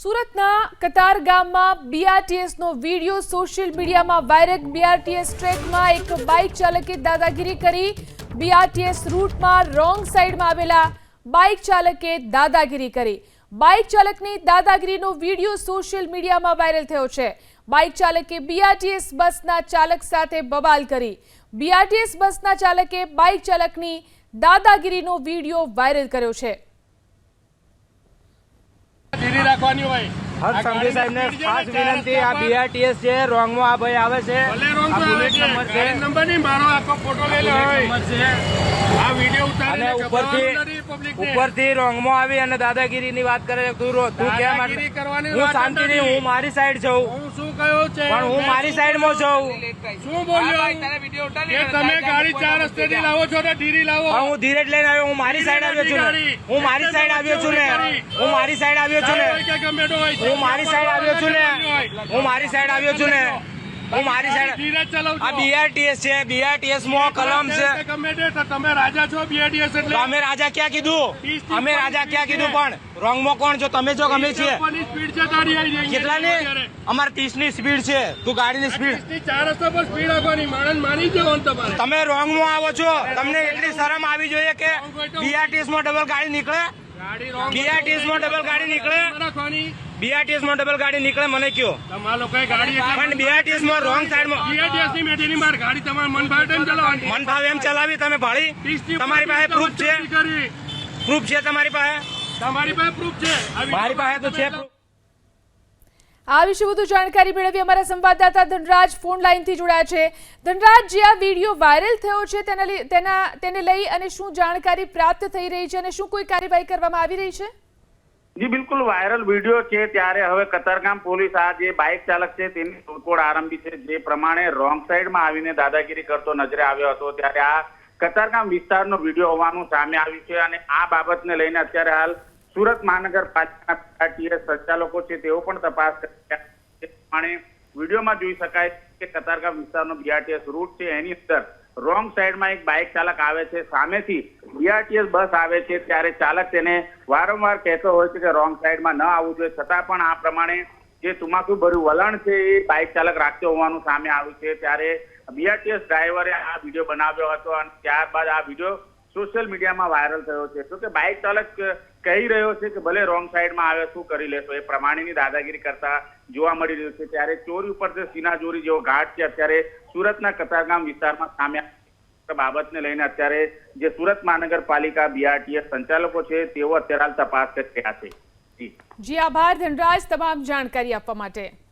સુરતના કતાર ગામમાં બીઆરટીએસનો વીડિયો સોશિયલ મીડિયામાં વાયરલ. બીઆરટીએસ ટ્રેકમાં એક બાઇક ચાલકે દાદાગીરી કરી. બીઆરટીએસ રૂટમાં રોંગ સાઈડમાં આવેલા બાઇક ચાલકે દાદાગીરી કરી. બાઇક ચાલકની દાદાગીરીનો વીડિયો સોશિયલ મીડિયામાં વાયરલ થયો છે. બાઇક ચાલકે બીઆરટીએસ બસના ચાલક સાથે બબાલ કરી. બીઆરટીએસ બસના ચાલકે બાઇક ચાલકની દાદાગીરીનો વીડિયો વાયરલ કર્યો છે. રાખવાની હોય. હર સંઘી સાહેબ ને ખાસ વિનંતી આ બીઆરટીએસ છે રોંગમાં આ ભાઈ આવે છે નંબર નહીં મારો આખો ફોટો લઈ લે આ વીડિયો ઉતારી ઉપરથી. ઉપરથી રોંગમાં આવી અને દાદાગીરીની વાત કરે છે. તું રો- તું કેમ હું જ હું મારી સાઈડ છું. હું શું કહ્યું છે? પણ હું મારી સાઈડમાં? છું. શું બોલ્યો? તમે ગાડી ચાર રસ્તેથી લાવો છો ને ધીરી લાવો. હું ધીરે જ લઈને આવ્યો. હું મારી સાઈડ આવ્યો છું ને. હું મારી સાઈડ આવ્યો છું ને. હું મારી સાઈડ આવ્યો છું ને. હું મારી સાઈડ આવ્યો છું ને. હું મારી સાઈડ આવ્યો છું ને. હું મારી સાઈડ આ બીઆરટીએસ છે બીઆરટીએસમાં કલમ છે. તમે રાજા છો બીઆરટીએસ એટલે અમે રાજા ક્યાં કીધું? અમે રાજા ક્યાં કીધું પણ? રોંગમાં કોણ છો? તમે છો અમે છીએ? કેટલા આવી અમારે ત્રીસની સ્પીડ છે તું ગાડીની સ્પીડ ચાર રસ્તા પર સ્પીડ આપવાની. માણસ માની જવાનું તમારે. તમે રોંગમાં આવો છો. તમને એટલી શરમ આવી જોઈએ કે બીઆરટીએસમાં ડબલ ગાડી નીકળે? બીઆરટીએસમાં ડબલ ગાડી નીકળે? બીઆરટીએસમાં ડબલ ગાડી નીકળે મને કયો. પણ બીઆરટીએસમાં રોંગ સાઈડમાં ની ગાડી તમારે મન ભાવે તેમ ચલાવવાની મન ભાવે એમ ચલાવી તમે ભાડી તમારી પાસે પ્રૂફ છે? પ્રૂફ છે તમારી પાસે? તમારી પાસે પ્રૂફ છે. મારી પાસે તો છે આ વિશે વધુ જાણકારી મેળવી અમારા સંવાદદાતા ધનરાજ ફોન લાઈનથી જોડાયા છે. ધનરાજ જે આ વીડિયો વાયરલ થયો છે તેના તેના તેને લઈ અને શું જાણકારી પ્રાપ્ત થઈ રહી છે અને શું કોઈ કાર્યવાહી કરવામાં આવી રહી છે? જી, બિલકુલ વાયરલ વીડિયો છે ત્યારે હવે કતારગામ પોલીસ આ જે બાઇક ચાલક છે તેની શોધખોળ આરંભી છે. જે પ્રમાણે રોંગ સાઈડમાં આવીને દાદાગીરી કરતો નજરે આવ્યો હતો. ત્યારે આ કતારગામ વિસ્તારનો વીડિયો હોવાનું સામે આવ્યું છે અને આ બાબતને લઈને અત્યારે હાલ સુરત મહાનગરપાલિકાના ટીએસ સંચાલકો છે તેઓ પણ તપાસ કરી. પ્રમાણે વિડીયોમાં જોઈ શકાય કે કતારગામ વિસ્તારનો બીઆરટીએસ રૂટ છે. એની અંદર રોંગ સાઈડમાં એક બાઇક ચાલક આવે છે. સામેથી બીઆરટીએસ બસ આવે છે, ત્યારે ચાલક તેને વારંવાર કહેતો હોય છે કે રોંગ સાઈડમાં ન આવવું જોઈએ. છતાં પણ આ પ્રમાણે જે તુમાકુ ભર્યું વલણ છે, એ બાઇક ચાલક રાખતો હોવાનું સામે આવ્યું છે. ત્યારે બીઆરટીએસ ડ્રાઈવરે આ વીડિયો બનાવ્યો હતો અને ત્યારબાદ આ વીડિયો સોશિયલ મીડિયામાં વાયરલ થયો છે. તો કે બાઇક ચાલક કહી રહ્યો છે કે ભલે રોંગ સાઈડમાં આવે, શું કરી લેશો? એ પ્રમાણેની દાદાગીરી કરતા જોવા મળી રહ્યું છે. ત્યારે ચોરી ઉપર જે સિનાજોરી જેવો ઘાટ છે, અત્યારે સુરતના કતારગામ વિસ્તારમાં સામે. બાબતને લઈને અત્યારે જે સુરત મહાનગરપાલિકા બીઆરટીએસ સંચાલકો છે, તેઓ અત્યારે તપાસ કરી રહ્યા છે. જી. જી, આભાર ધનરાજ, તમામ જાણકારી આપવા માટે.